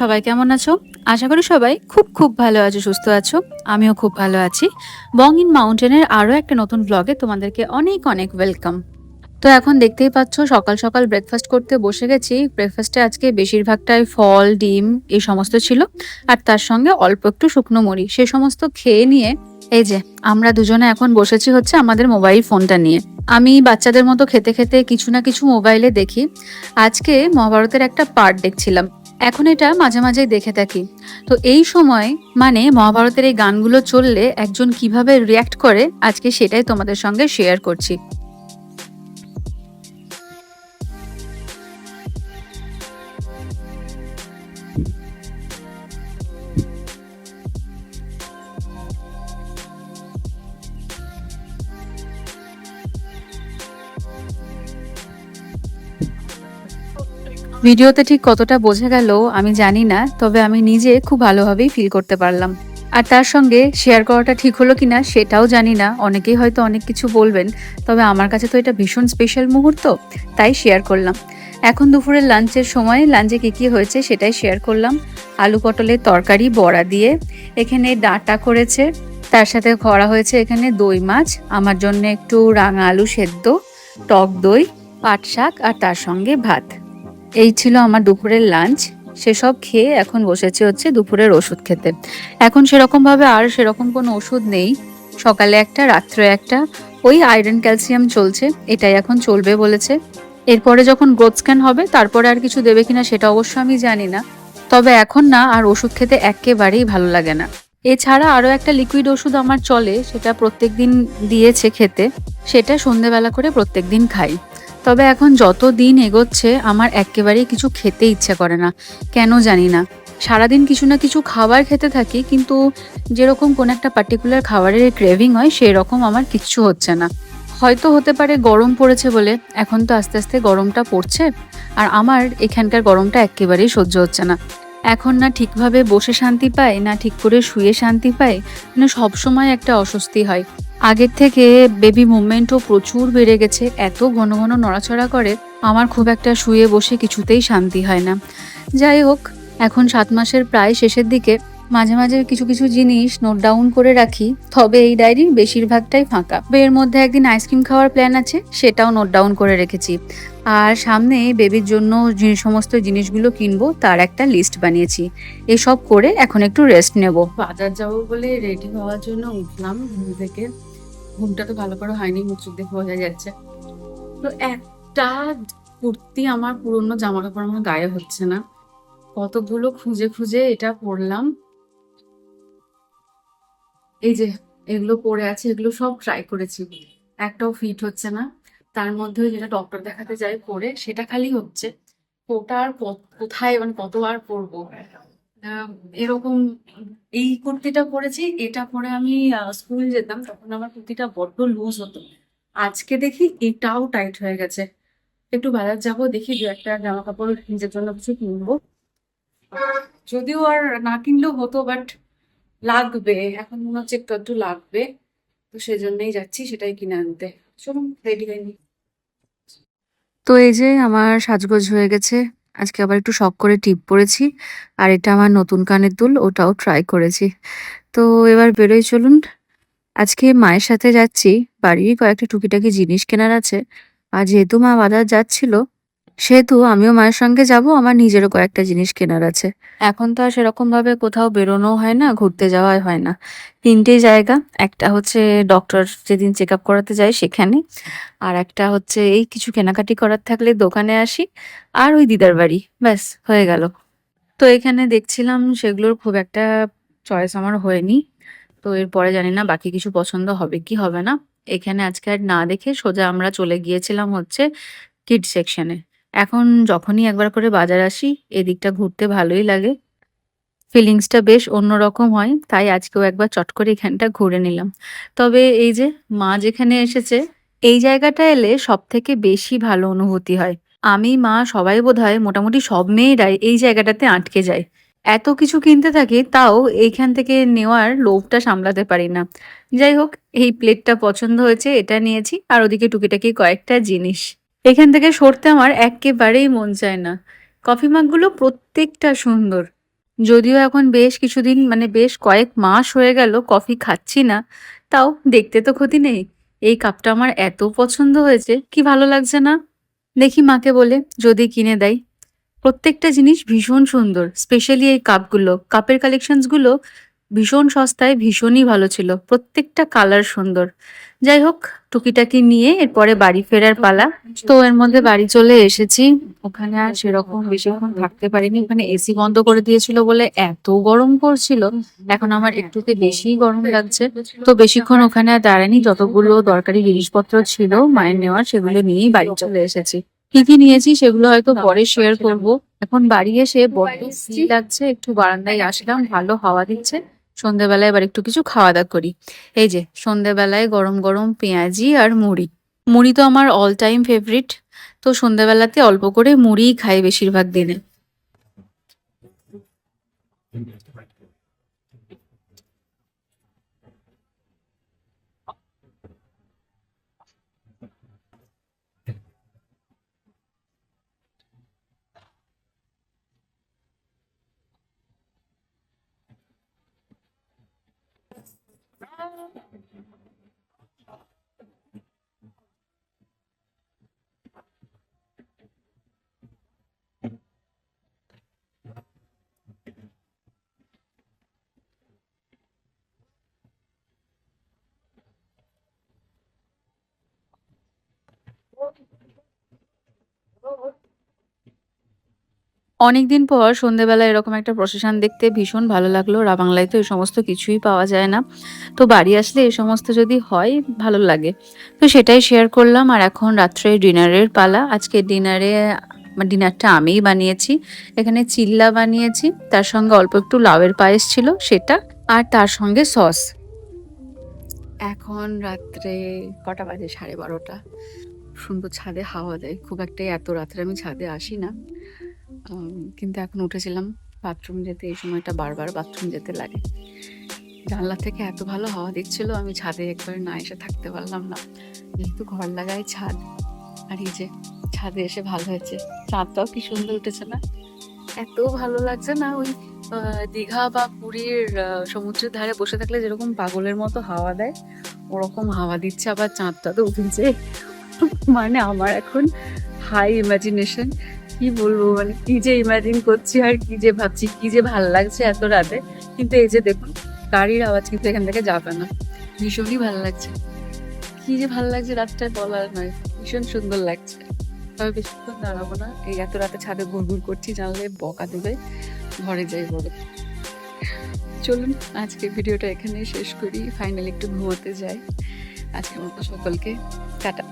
সবাই কেমন আছো? আশা করি সবাই খুব খুব ভালো আছো, সুস্থ আছো। আমিও খুব ভালো আছি। বং ইন মাউন্টেনের আরও একটা নতুন ব্লগে তোমাদেরকে অনেক অনেক ওয়েলকাম তো এখন দেখতেই পাচ্ছ, সকাল সকাল ব্রেকফাস্ট করতে বসে গেছি। ব্রেকফাস্টে আজকে বেশিরভাগটাই ফল, ডিম এই সমস্ত ছিল। আর তার সঙ্গে অল্প একটু শুকনো মুড়ি। সে সমস্ত খেয়ে নিয়ে এই যে, আমরা দুজনে এখন বসেছি হচ্ছে আমাদের মোবাইল ফোনটা নিয়ে। আমি বাচ্চাদের মতো খেতে খেতে কিছু না কিছু মোবাইলে দেখি। আজকে মহাভারতের একটা পার্ট দেখছিলাম। এখন এটা মাঝে মাঝেই দেখে থাকি। তো এই সময় মানে মহাভারতের এই গানগুলো চললে একজন কীভাবে রিয়্যাক্ট করে, আজকে সেটাই তোমাদের সঙ্গে শেয়ার করছি। ভিডিওতে ঠিক কতটা বোঝা গেল আমি জানি না, তবে আমি নিজে খুব ভালোভাবেই ফিল করতে পারলাম। আর তার সঙ্গে শেয়ার করাটা ঠিক হলো কি না সেটাও জানি না, অনেকেই হয়তো অনেক কিছু বলবেন, তবে আমার কাছে তো এটা ভীষণ স্পেশাল মুহূর্ত, তাই শেয়ার করলাম। এখন দুপুরের লাঞ্চের সময় লাঞ্চে কী কী হয়েছে সেটাই শেয়ার করলাম। আলু পটলের তরকারি, বড়া দিয়ে, এখানে ডাঁটা করেছে, তার সাথে করা হয়েছে এখানে দই মাছ, আমার জন্য একটু রাঙা আলু সেদ্ধ, টক দই, পাট শাক আর তার সঙ্গে ভাত। এই ছিল আমার দুপুরের লাঞ্চ সেসব খেয়ে এখন বসেছে হচ্ছে দুপুরের ওষুধ খেতে। এখন সেরকম ভাবে আর সেরকম কোনো ওষুধ নেই। সকালে একটা, রাত্রে একটা। ওই আয়রন ক্যালসিয়াম চলছে, এটাই এখন চলবে বলেছে। এরপরে যখন গ্রোথ স্ক্যান হবে, তারপরে আর কিছু দেবে কিনা সেটা অবশ্য আমি জানি না। তবে এখন না, আর ওষুধ খেতে একেবারেই ভালো লাগে না। এছাড়া আরও একটা লিকুইড ওষুধ আমার চলে, সেটা প্রত্যেক দিন দিয়েছে খেতে, সেটা সন্ধেবেলা করে প্রত্যেক দিন খাই। তবে এখন যত দিন এগোচ্ছে, আমার একেবারেই কিছু খেতে ইচ্ছে করে না, কেন জানি না। সারাদিন কিছু না কিছু খাবার খেতে থাকি, কিন্তু যেরকম কোনো একটা পার্টিকুলার খাবারের ক্রেভিং হয় সেই রকম আমার কিচ্ছু হচ্ছে না। হয়তো হতে পারে গরম পড়েছে বলে, এখন তো আস্তে আস্তে গরমটা পড়ছে, আর আমার এখানকার গরমটা একেবারেই সহ্য হচ্ছে না। এখন না ঠিকভাবে বসে শান্তি পায়, না ঠিক করে শুয়ে শান্তি পায় মানে সবসময় একটা অস্বস্তি হয়। আগের থেকে বেবি মুভমেন্টও প্রচুর বেড়ে গেছে, এত ঘন ঘন নড়াচড়া করে, আমার খুব একটা শুয়ে বসে কিছুতেই শান্তি হয় না। যাই হোক, এখন সাত মাসের প্রায় শেষের দিকে মাঝে মাঝে কিছু কিছু জিনিস নোট ডাউন করে রাখি, তবে এই ডায়েরি বেশিরভাগটাই ফাঁকা। এর মধ্যে একদিন আইসক্রিম খাওয়ার প্ল্যান আছে, সেটাও নোট ডাউন করে রেখেছি। আর সামনে বেবির জন্য যে সমস্ত জিনিসগুলো কিনবো, তার একটা লিস্ট বানিয়েছি। এসব করে এখন একটু রেস্ট নেব। বাজার যাব বলে রেডি হওয়ার জন্য উঠলাম ঘুম থেকে। ঘুমটা তো ভালো করে হয়নি, মুখ চোখ দেখে বোঝা যাচ্ছে। তো একটা কুর্তি আমার পুরনো জামা কাপড় আমার গায়ে হচ্ছে না। কতগুলো খুঁজে খুঁজে এটা পরলাম। এই যে এগুলো পরে আছে, এগুলো সব ট্রাই করেছি। একটাও ফিট হচ্ছে না। তার মধ্যে যেটা ডক্টর দেখাতে যাই পরে সেটা খালি হচ্ছে ওটা আর কোথায় মানে কতবার পরবো এরকম এই কুর্তিটা পরেছি এটা পরে আমি স্কুল যেতাম তখন আমার কুর্তিটা বড্ড লুজ হতো। আজকে দেখি এটাও টাইট হয়ে গেছে। একটু বাজার যাব, দেখি দু একটা জামা কাপড় নিজের জন্য কিছু কিনবো। যদিও আর না কিনলেও হতো বাট লাগবে, এখন মনে হচ্ছে একটু একটু লাগবে, তো সেজন্যই যাচ্ছি সেটাই কিনে আনতে। চলুন রেডি হয়নি তো এই যে আমার সাজগোজ হয়ে গেছে, আজকে আবার একটু শখ করে টিপ পরেছি আর এটা আমার নতুন কানের দুল, ওটাও ট্রাই করেছি। তো এবার বেরোই চলুন, আজকে মায়ের সাথে যাচ্ছি, বাড়ির কয়েকটা টুকিটাকি জিনিস কেনার আছে, আর যেহেতু মা বাজার যাচ্ছিল সেহেতু আমিও মায়ের সঙ্গে যাব, আমার নিজেরও কয়েকটা জিনিস কেনার আছে। এখন তো আর সেরকম ভাবে কোথাও বেরোনো হয় না, ঘুরতে যাওয়াই হয় না। তিনটে জায়গা, একটা হচ্ছে ডক্টর যেদিন চেক আপ করাতে যাই সেখানে, আর একটা হচ্ছে এই কিছু কেনাকাটি করার থাকলে দোকানে আসি, আর ওই দিদার বাড়ি, ব্যাস, হয়ে গেল। তো এখানে দেখছিলাম সেগুলোর খুব একটা চয়েস আমার হয়নি, তো এরপরে জানি না বাকি কিছু পছন্দ হবে কি হবে না। এখানে আজকে আর না দেখে সোজা আমরা চলে গিয়েছিলাম হচ্ছে কিড সেকশনে এখন যখনই একবার করে বাজার আসি, এদিকটা ঘুরতে ভালোই লাগে। ফিলিংসটা বেশ অন্যরকম হয়, তাই আজকেও একবার চট করে এখানটা ঘুরে নিলাম। তবে এই যে মা যেখানে এসেছে, এই জায়গাটা এলে সব থেকে বেশি ভালো অনুভূতি হয়। আমি, মা, সবাই বোধহয় মোটামুটি সব মেয়েরাই এই জায়গাটাতে আটকে যায়। এত কিছু কিনতে থাকি, তাও এইখান থেকে নেওয়ার লোভটা সামলাতে পারি না। যাই হোক, এই প্লেটটা পছন্দ হয়েছে, এটা নিয়েছি, আর ওদিকে টুকিটাকি কয়েকটা জিনিস। এখান থেকে সরতে আমার একেবারেই মন চায় না। কফি মাগগুলো প্রত্যেকটা সুন্দর। যদিও এখন বেশ কিছুদিন মানে বেশ কয়েক মাস হয়ে গেল কফি খাচ্ছি না, তাও দেখতে তো ক্ষতি নেই। এই কাপটা আমার এত পছন্দ হয়েছে, কি ভালো লাগছে না? দেখি মাকে বলে, যদি কিনে দেয়। প্রত্যেকটা জিনিস ভীষণ সুন্দর, স্পেশালি এই কাপগুলো, কাপের কালেকশনসগুলো ভীষণ সস্তায় ভীষণই ভালো ছিল। প্রত্যেকটা কালার সুন্দর। যাই হোক টুকিটাকি নিয়ে এরপরে বাড়ি ফেরার পালা। তো এর মধ্যে বাড়ি চলে এসেছি। ওখানে আর সেরকম বেশিক্ষণ থাকতে পারিনি। ওখানে এসি বন্ধ করে দিয়েছিল বলে এত গরম করছিল এখন আমার একটুতে বেশি গরম লাগছে। তো বেশিক্ষণ ওখানে আর দাঁড়ানি যতগুলো দরকারি জিনিসপত্র ছিল, মায়ের নেওয়ার, সেগুলো নিয়েই বাড়ি চলে এসেছি। কি কি নিয়েছি সেগুলো হয়তো পরে শেয়ার করব। এখন বাড়ি এসে বড্ড লাগছে। একটু বারান্দায় আসলাম। ভালো হাওয়া দিচ্ছে। সন্ধেবেলায় এবার একটু কিছু খাওয়া দাওয়া করি। এই যে, সন্ধেবেলায় গরম গরম পেঁয়াজি আর মুড়ি। মুড়ি তো আমার অল টাইম ফেভারিট তো সন্ধেবেলাতে অল্প করে মুড়িই খাই বেশিরভাগ দিনে। Bye. অনেকদিন পর সন্ধেবেলা এরকম একটা প্রসেশন দেখতে ভীষণ ভালো লাগল। রাবাংলায় তো এই সমস্ত কিছুই পাওয়া যায় না। তো বাড়ি আসলে এই সমস্ত যদি হয়, ভালো লাগে। তো সেটাই শেয়ার করলাম। আর এখন রাত্রে ডিনারের পালা। আজকে ডিনারে ডিনারটা আমিই বানিয়েছি। এখানে চিল্লা বানিয়েছি। তার সঙ্গে অল্প একটু লাউয়ের পায়েস ছিল, সেটা। আর তার সঙ্গে সস এখন রাত্রে কটা বাজে? সাড়ে বারোটা। সুন্দর ছাদে হাওয়া দেয়। খুব একটা এত রাত্রে আমি ছাদে আসি না। কিন্তু এখন উঠেছিলাম বাথরুম যেতে, এই সময়টা বারবার বাথরুম যেতে লাগে। জানলা থেকে এত ভালো হাওয়া দিচ্ছিল, আমি ছাদে একবার না এসে থাকতে পারলাম না। যেহেতু ঘর লাগাই ছাদ, আর এই যে ছাদে এসে ভালো হয়েছে চাঁদটাও কি সুন্দর উঠেছে না? এত ভালো লাগছে না ওই দীঘা বা পুরীর সমুদ্রের ধারে বসে থাকলে যেরকম পাগলের মতো হাওয়া দেয়, ওরকম হাওয়া দিচ্ছে, আবার চাঁদটা তো উঠেছে। মানে আমার এখন হাই ইমাজিনেশন কি বলব মানে কি যে ইমাজিন করছি আর কি যে ভাবছি, কি যে ভালো লাগছে এত রাতে। কিন্তু এই যে দেখুন, গাড়ির আওয়াজ কিন্তু এখান থেকে যাবে না। ভীষণই ভালো লাগছে। কি যে ভালো লাগছে রাতটায় বলার নয়, ভীষণ সুন্দর লাগছে। তবে বেশিক্ষণ দাঁড়াবো না, এই এত রাতে ছাদে ঘুরঘুর করছি, জানলে বকা দেবে, ঘরে যাই বলে। চলুন, আজকে ভিডিওটা এখানেই শেষ করি ফাইনালি একটু ঘুমোতে যাই। আজকের মতো সকলকে, টাটা।